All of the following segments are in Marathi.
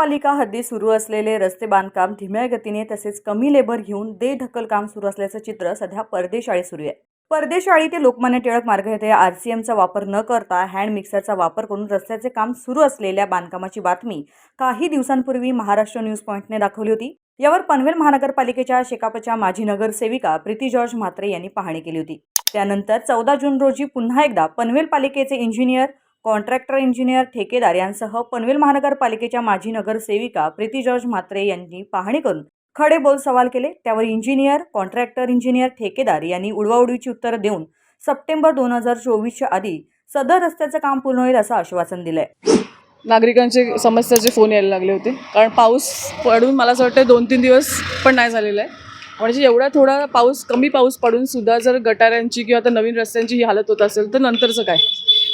महापालिका हद्दी सुरू असलेले रस्ते बांधकाम धीम्या गतीने तसेच कमी लेबर घेऊन दे ढकल काम सुरू असल्याचं चित्र सध्या परदेशाळी सुरू आहे. परदेशाळी ते लोकमान्य टिळक मार्ग येथे आर सी एमचा वापर न करता हँड मिक्सरचा वापर करून रस्त्याचे काम सुरू असलेल्या बांधकामाची बातमी काही दिवसांपूर्वी महाराष्ट्र न्यूज पॉईंटने दाखवली होती. यावर पनवेल महानगरपालिकेच्या शेकापच्या माजी नगरसेविका प्रीती जॉर्ज म्हात्रे यांनी पाहणी केली होती. त्यानंतर चौदा जून रोजी पुन्हा एकदा पनवेल पालिकेचे इंजिनियर कॉन्ट्रॅक्टर इंजिनियर ठेकेदार यांसह पनवेल महानगरपालिकेच्या माजी नगरसेविका प्रीती जॉर्ज म्हात्रे यांनी पाहणी करून खडे बोल सवाल केले. त्यावर इंजिनियर कॉन्ट्रॅक्टर इंजिनियर ठेकेदार यांनी उडवाउडवीची उत्तरं देऊन सप्टेंबर दोन हजार चोवीसच्या आधी सदर रस्त्याचं काम पूर्ण होईल असं आश्वासन दिलंय. नागरिकांचे समस्याचे फोन यायला लागले होते. कारण पाऊस पडून मला असं वाटतं दोन तीन दिवस पण नाही झालेला आहे. म्हणजे एवढा थोडा पाऊस कमी पाऊस पडून सुद्धा जर गटाऱ्यांची किंवा आता नवीन रस्त्यांची ही हालत होत असेल तर नंतरचं काय?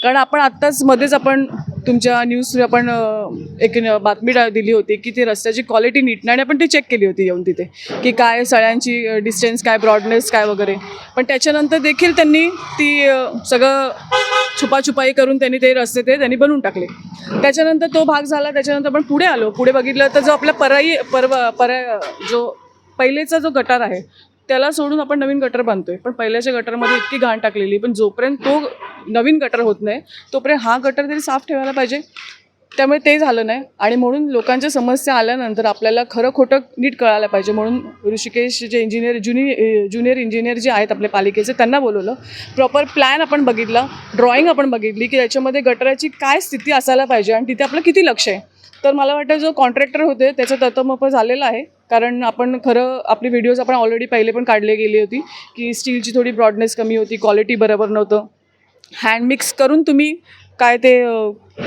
कारण आपण आत्ताच मध्येच आपण तुमच्या न्यूज आपण एक बातमी दिली होती की ती रस्त्याची क्वालिटी नीट नाही आणि आपण ती चेक केली होती येऊन तिथे की काय सळ्यांची डिस्टन्स काय ब्रॉडनेस काय वगैरे. पण त्याच्यानंतर देखील त्यांनी ती सगळं छुपाछुपाई करून त्यांनी ते रस्ते ते त्यांनी बनवून टाकले. त्याच्यानंतर तो भाग झाला त्याच्यानंतर आपण पुढे आलो. पुढे बघितलं तर जो आपला पराई परव पर्याय जो पहिलेचा जो गटार आहे त्याला सोडून आपण नवीन गटर बांधतोय. पण पहिल्याच्या गटरमध्ये इतकी घाण टाकलेली पण जोपर्यंत तो नवीन गटर होत नाही. तोपर्यंत हा गटर तरी साफ ठेवायला पाहिजे. त्यामुळे ते झालं नाही. आणि म्हणून लोकांच्या समस्या आल्यानंतर आपल्याला खरं खोटं नीट कळायला पाहिजे. म्हणून ऋषिकेश जे इंजिनियर ज्युनि ज्युनियर इंजिनियर जे आहेत आपल्या पालिकेचे त्यांना बोलवलं. प्रॉपर प्लॅन आपण बघितला. ड्रॉइंग आपण बघितली की त्याच्यामध्ये गटराची काय स्थिती असायला पाहिजे आणि तिथे आपलं किती लक्ष आहे. तर मला वाटतं जो कॉन्ट्रॅक्टर होते त्याचं ततमप झालेलं आहे. कारण आपण खरं आपली व्हिडिओज आपण ऑलरेडी पहिले पण काढले गेली होती की स्टीलची थोडी ब्रॉडनेस कमी होती क्वालिटी बरोबर नव्हतं. हँड मिक्स करून तुम्ही काय ते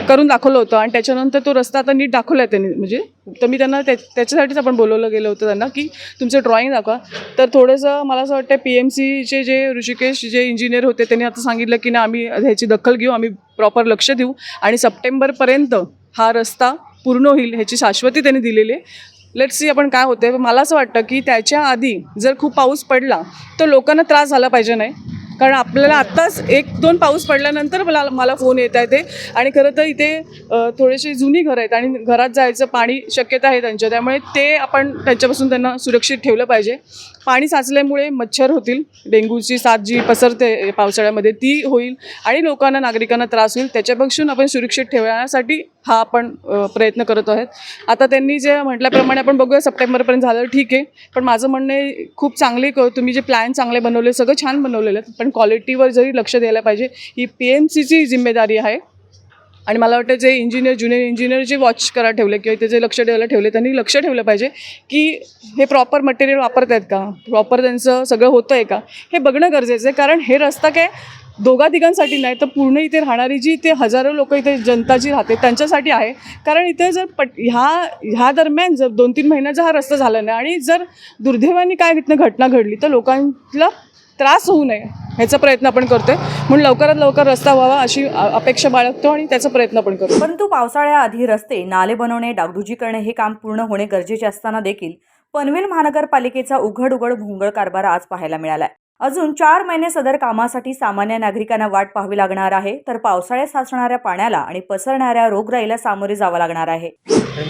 करून दाखवलं होतं आणि त्याच्यानंतर तो रस्ता आता नीट दाखवला आहे त्यांनी. म्हणजे तर मी त्यांना त्या त्याच्यासाठीच आपण बोलवलं गेलं होतं त्यांना की तुमचं ड्रॉइंग दाखवा. तर थोडंसं मला असं वाटतं पी एम सीचे जे ऋषिकेश जे इंजिनियर होते त्यांनी आता सांगितलं की ना आम्ही ह्याची दखल घेऊ आम्ही प्रॉपर लक्ष देऊ. आणि सप्टेंबरपर्यंत हा रस्ता पूर्ण होईल ह्याची शाश्वती त्यांनी दिलेली आहे. लेट्स सी आपण काय होते मला असं वाटतं की त्याच्या आधी जर खूप पाऊस पडला तर लोकांना त्रास झाला पाहिजे नाही. कारण आपल्याला आत्ताच एक दोन पाऊस पडल्यानंतर मला मला फोन येत आहे ते. आणि खरं तर इथे थोडेसे जुनी घरं आहेत आणि घरात जायचं पाणी शक्यता आहे त्यांच्या. त्यामुळे ते आपण त्यांच्यापासून त्यांना सुरक्षित ठेवलं पाहिजे. पाणी साचल्यामुळे मच्छर होतील. डेंग्यूची साथ जी पसरते पावसाळ्यामध्ये ती होईल आणि लोकांना नागरिकांना त्रास होईल. त्याच्यापासून आपण सुरक्षित ठेवण्यासाठी हा आपण प्रयत्न करत आहोत. आता त्यांनी जे म्हटल्याप्रमाणे आपण बघूया सप्टेंबरपर्यंत झालं ठीक आहे. पण माझं म्हणणं आहे खूप चांगले क- तुम्ही जे प्लॅन चांगले बनवले सगळं छान बनवलेलं आहेत पण क्वालिटीवर जरी लक्ष द्यायला पाहिजे ही पी एम सीची जिम्मेदारी आहे. आणि मला वाटतं जे इंजिनियर ज्युनियर इंजिनियर जे वॉच करा ठेवले किंवा त्याचे लक्ष द्यायला ठेवले त्यांनी लक्ष ठेवलं पाहिजे की हे प्रॉपर मटेरियल वापरत आहेत का? प्रॉपर त्यांचं सगळं होतं आहे का? हे बघणं गरजेचं आहे. कारण हे रस्ता काय दोघा तिघांसाठी नाही तर पूर्ण इथे राहणारी जी इथे हजारो लोक इथे जनता जी राहते त्यांच्यासाठी आहे. कारण इथे जर पट ह्या ह्या दरम्यान जर दोन तीन महिन्याचा हा रस्ता झाला नाही आणि जर दुर्दैवाने काय इथनं घटना घडली तर लोकांना त्रास होऊ नये ह्याचा प्रयत्न आपण करतोय. म्हणून लवकरात लवकर रस्ता व्हावा अशी अपेक्षा बाळगतो आणि त्याचा प्रयत्न आपण करतो. परंतु पावसाळ्याआधी रस्ते नाले बनवणे डागडुजी करणे हे काम पूर्ण होणे गरजेचे असताना देखील पनवेल महानगरपालिकेचा उघड उघड भोंगळ कारभार आज पाहायला मिळालाय. अजून चार महिने सदर कामासाठी सामान्य नागरिकांना वाट पाहावी लागणार आहे तर पावसाळ्यात साचणाऱ्या पाण्याला आणि पसरणाऱ्या रोगराईला सामोरे जावं लागणार आहे.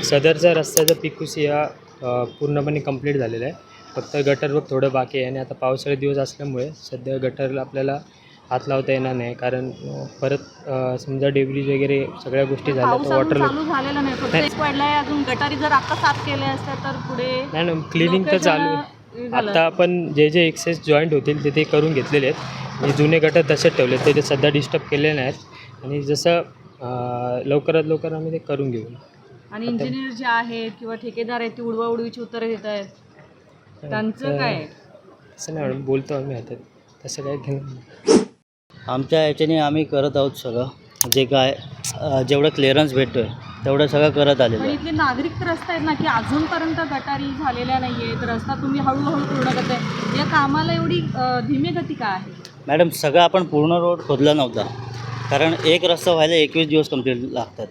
सदरचा रस्त्याचा पिकुसी हा पूर्णपणे कंप्लीट झालेला आहे. फक्त गटरवर थोडं बाकी आहे आणि आता पावसाळे दिवस असल्यामुळे सध्या गटरला आपल्याला हात लावता येणार नाही. कारण परत अ, समजा डेब्रिज वगैरे सगळ्या गोष्टी झाल्या पाऊस तर अजून वॉटर चालू झालेला नाही. फक्त नाही. एक पडलाय अजून गटारी जर आता साफ केल्या असत्या तर पुढे नाही ना क्लिनिंग तर चालू आहे. झालं. आता आपण जे जे एक्सेस जॉईंट होतील ते ते करून घेतलेले आहेत. जे जुने गटर तसेच ठेवले ते ते सध्या डिस्टर्ब केलेले नाहीत. आणि जसं अ, लवकरात लवकर आम्ही ते करून घेऊ. आणि इंजिनियर जे आहेत किंवा ठेकेदार आहेत ती उडवा उडवीची उत्तरं देत आहेत त्यांचं काय? असं नाही मॅडम बोलतो आम्ही आता. तसं काय घेणं नाही. आमच्या याच्याने आम्ही करत आहोत सगळं. जे काय जेवढं क्लिअरन्स भेटतो आहे तेवढं सगळं करत आलेलं पण आहे. इथले नागरिक तर रस्ते आहेत ना की अजूनपर्यंत गटारी झालेल्या नाहीये. तर रस्ता तुम्ही हळूहळू पूर्ण करताय. या कामाला एवढी अं, धीमे गती का आहे? मॅडम सगळं आपण पूर्ण रोड खोदला नव्हता. कारण एक रस्ता व्हायला एकवीस दिवस कंप्लीट लागतात.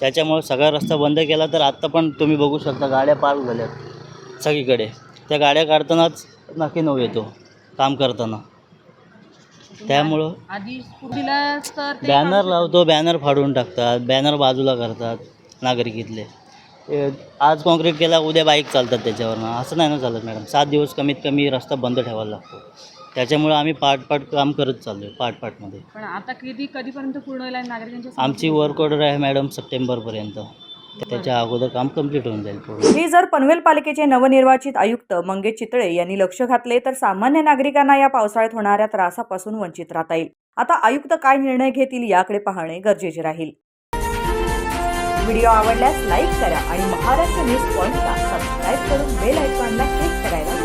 त्याच्यामुळे सगळा रस्ता बंद केला तर आत्ता पण तुम्ही बघू शकता गाड्या पार्क झाल्यात सगळीकडे. त्या गाड्या काढतानाच नक्की नऊ येतो काम करताना. त्यामुळं आधी पूर्वीला तर ते बॅनर लावतो बॅनर फाडून टाकतात बॅनर बाजूला करतात नागरिक इथले ए, आज कॉन्क्रीट केला उद्या बाईक चालतात त्याच्यावरनं. असं नाही ना चालत मॅडम. सात दिवस कमीत कमी रस्ता बंद ठेवायला लागतो. त्याच्यामुळे आम्ही पार्ट पार्ट काम करत चाललो आहे पार्ट पार्टमध्ये पण आता किती कधीपर्यंत पूर्ण होईल आणि नागरिकांच्या आमची वर्क ऑर्डर आहे मॅडम सप्टेंबरपर्यंत. त्याच्या अगोदर काम कंप्लीट होऊन जाईल पूर्ण. हे जर पनवेल पालिकेचे नवनिर्वाचित आयुक्त मंगेश चितळे यांनी लक्ष घातले तर सामान्य नागरिकांना या पावसाळ्यात होणाऱ्या त्रासापासून वंचित राहता येईल. आता आयुक्त काय निर्णय घेतील याकडे पाहणे गरजेचे राहील. व्हिडिओ आवडल्यास लाईक करा आणि महाराष्ट्र न्यूज पॉईंटला सबस्क्राईब करून बेल आयकॉनला क्लिक करायला